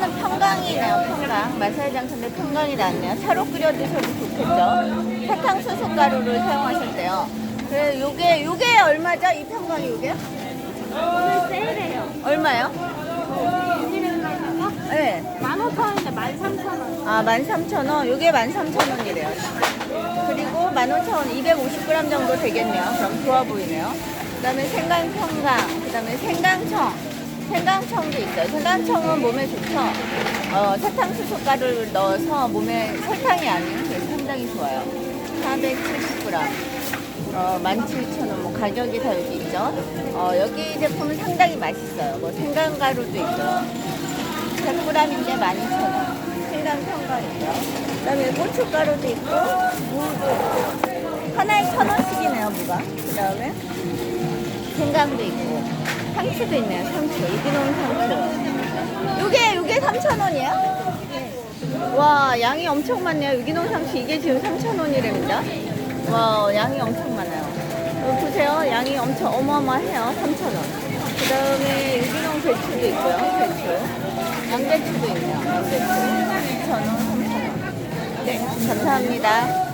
이거는 평강이네요, 평강. 마사장인데 평강이 낫네요. 차로 끓여 드셔도 좋겠죠. 사탕수수 가루를 사용하셨대요. 그래, 요게, 요게 얼마죠? 이 평강이 요게? 오늘 세일해요. 얼마요? 네. 15,000원인데 13,000원. 아, 13,000원. 요게 13,000원이래요. 그리고 15,000원, 250g 정도 되겠네요. 그럼 좋아 보이네요. 그 다음에 생강평강, 그 다음에 생강청. 생강청도 있어요. 생강청은 몸에 좋죠. 어, 사탕수수 가루를 넣어서 몸에 설탕이 아닌 그래서 상당히 좋아요. 470g. 어, 17,000원. 뭐 가격이 다 여기 있죠. 어, 여기 제품은 상당히 맛있어요. 뭐 생강가루도 있고요. 100g인데 12,000원. 생강 평강이고요. 그 다음에 고춧가루도 있고, 무도 있고. 하나에 1,000원씩이네요, 무가. 그 다음에 생강도 있고, 상추도 있네요, 상추. 유기농 상추. 요게, 요게 3,000원이에요? 와, 양이 엄청 많네요. 유기농 상추. 이게 지금 3,000원이랍니다. 와, 양이 엄청 많아요. 보세요. 양이 엄청 어마어마해요. 3,000원. 그 다음에 유기농 배추도 있고요. 배추. 양배추도 있네요. 양배추. 2,000원, 3,000원. 네, 감사합니다.